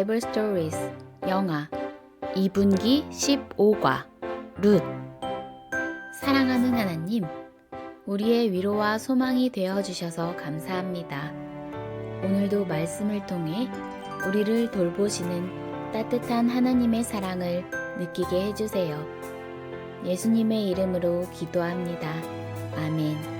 바이블 스토리스 영화 2분기 15과 룻 사랑하는 하나님 우리의 위로와 소망이 되어 주셔서 감사합니다. 오늘도 말씀을 통해 우리를 돌보시는 따뜻한 하나님의 사랑을 느끼게 해주세요. 예수님의 이름으로 기도합니다. 아멘.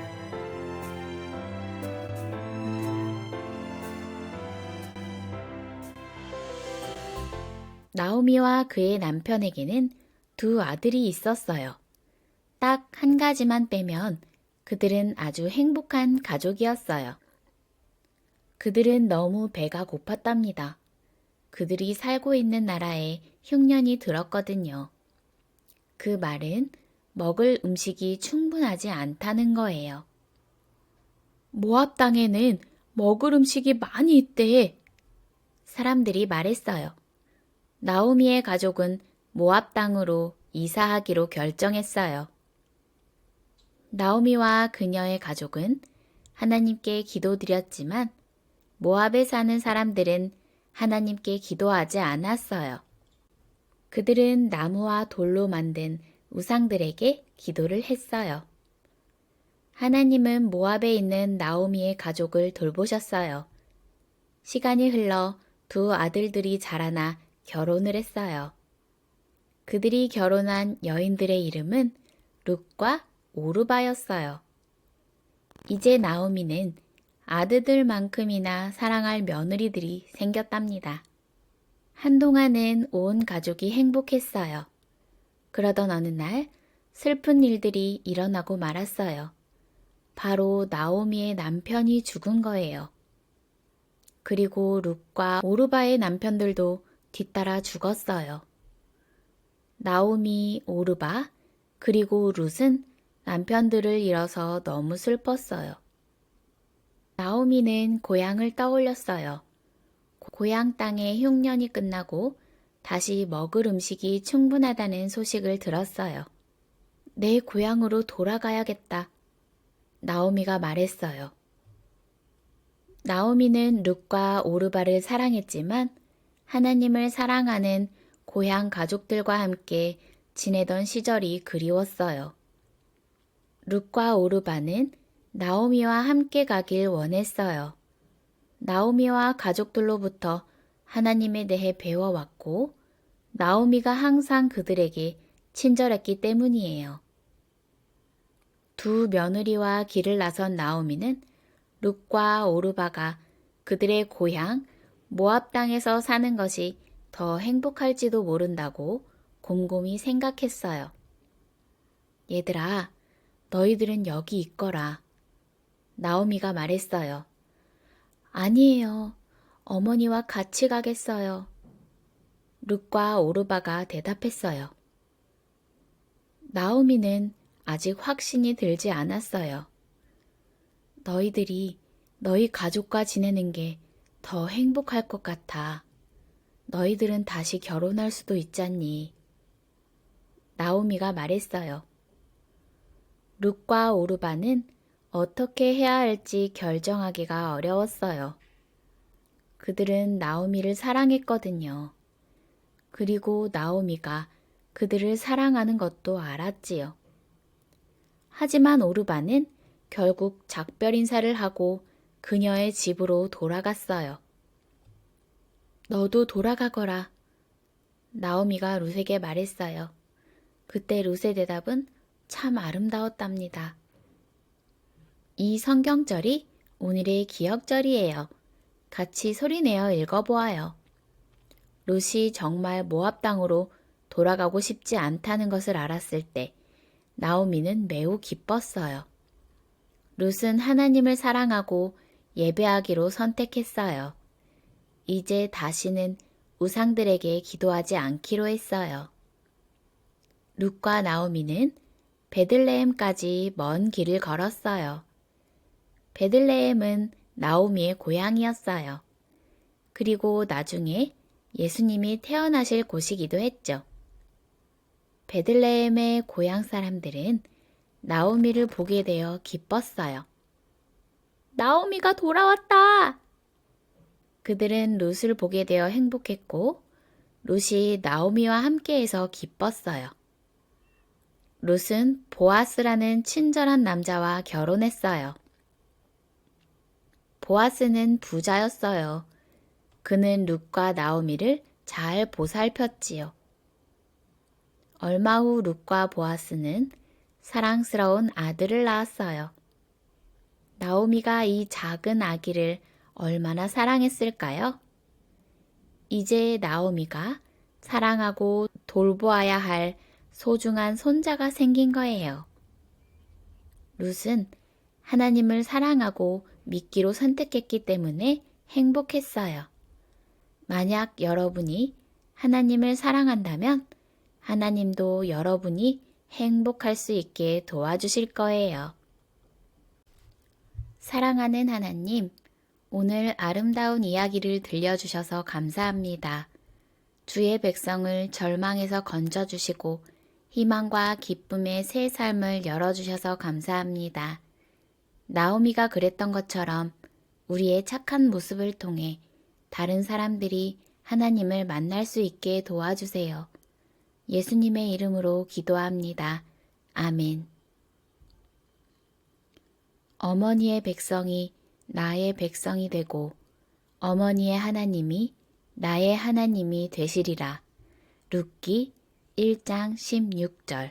나오미와 그의 남편에게는 두 아들이 있었어요. 딱 한 가지만 빼면 그들은 아주 행복한 가족이었어요. 그들은 너무 배가 고팠답니다. 그들이 살고 있는 나라에 흉년이 들었거든요. 그 말은 먹을 음식이 충분하지 않다는 거예요. 모압 땅에는 먹을 음식이 많이 있대. 사람들이 말했어요. 나오미의 가족은 모압 땅으로 이사하기로 결정했어요. 나오미와 그녀의 가족은 하나님께 기도드렸지만 모압에 사는 사람들은 하나님께 기도하지 않았어요. 그들은 나무와 돌로 만든 우상들에게 기도를 했어요. 하나님은 모압에 있는 나오미의 가족을 돌보셨어요. 시간이 흘러 두 아들들이 자라나 결혼을 했어요. 그들이 결혼한 여인들의 이름은 룩과 오르바였어요. 이제 나오미는 아드들만큼이나 사랑할 며느리들이 생겼답니다. 한동안은 온 가족이 행복했어요. 그러던 어느 날 슬픈 일들이 일어나고 말았어요. 바로 나오미의 남편이 죽은 거예요. 그리고 룩과 오르바의 남편들도 뒤따라 죽었어요. 나오미, 오르바, 그리고 룻은 남편들을 잃어서 너무 슬펐어요. 나오미는 고향을 떠올렸어요. 고향 땅의 흉년이 끝나고 다시 먹을 음식이 충분하다는 소식을 들었어요. 내 고향으로 돌아가야겠다. 나오미가 말했어요. 나오미는 룩과 오르바를 사랑했지만 하나님을 사랑하는 고향 가족들과 함께 지내던 시절이 그리웠어요. 룩과 오르바는 나오미와 함께 가길 원했어요. 나오미와 가족들로부터 하나님에 대해 배워왔고, 나오미가 항상 그들에게 친절했기 때문이에요. 두 며느리와 길을 나선 나오미는 룩과 오르바가 그들의 고향 모압 땅에서 사는 것이 더 행복할지도 모른다고 곰곰이 생각했어요. 얘들아, 너희들은 여기 있거라. 나오미가 말했어요. 아니에요. 어머니와 같이 가겠어요. 룩과 오르바가 대답했어요. 나오미는 아직 확신이 들지 않았어요. 너희들이 너희 가족과 지내는 게 더 행복할 것 같아. 너희들은 다시 결혼할 수도 있잖니. 나오미가 말했어요. 룩과 오르바는 어떻게 해야 할지 결정하기가 어려웠어요. 그들은 나오미를 사랑했거든요. 그리고 나오미가 그들을 사랑하는 것도 알았지요. 하지만 오르바는 결국 작별 인사를 하고 그녀의 집으로 돌아갔어요. 너도 돌아가거라. 나오미가 룻에게 말했어요. 그때 룻의 대답은 참 아름다웠답니다. 이 성경절이 오늘의 기억절이에요. 같이 소리내어 읽어보아요. 룻이 정말 모압 땅으로 돌아가고 싶지 않다는 것을 알았을 때 나오미는 매우 기뻤어요. 룻은 하나님을 사랑하고 예배하기로 선택했어요. 이제 다시는 우상들에게 기도하지 않기로 했어요. 룻과 나오미는 베들레헴까지 먼 길을 걸었어요. 베들레헴은 나오미의 고향이었어요. 그리고 나중에 예수님이 태어나실 곳이기도 했죠. 베들레헴의 고향 사람들은 나오미를 보게 되어 기뻤어요. 나오미가 돌아왔다! 그들은 룻을 보게 되어 행복했고 룻이 나오미와 함께해서 기뻤어요. 룻은 보아스라는 친절한 남자와 결혼했어요. 보아스는 부자였어요. 그는 룻과 나오미를 잘 보살폈지요. 얼마 후 룻과 보아스는 사랑스러운 아들을 낳았어요. 나오미가 이 작은 아기를 얼마나 사랑했을까요? 이제 나오미가 사랑하고 돌보아야 할 소중한 손자가 생긴 거예요. 룻은 하나님을 사랑하고 믿기로 선택했기 때문에 행복했어요. 만약 여러분이 하나님을 사랑한다면 하나님도 여러분이 행복할 수 있게 도와주실 거예요. 사랑하는 하나님, 오늘 아름다운 이야기를 들려주셔서 감사합니다. 주의 백성을 절망에서 건져주시고 희망과 기쁨의 새 삶을 열어주셔서 감사합니다. 나오미가 그랬던 것처럼 우리의 착한 모습을 통해 다른 사람들이 하나님을 만날 수 있게 도와주세요. 예수님의 이름으로 기도합니다. 아멘. 어머니의 백성이 나의 백성이 되고 어머니의 하나님이 나의 하나님이 되시리라. 룻기 1장 16절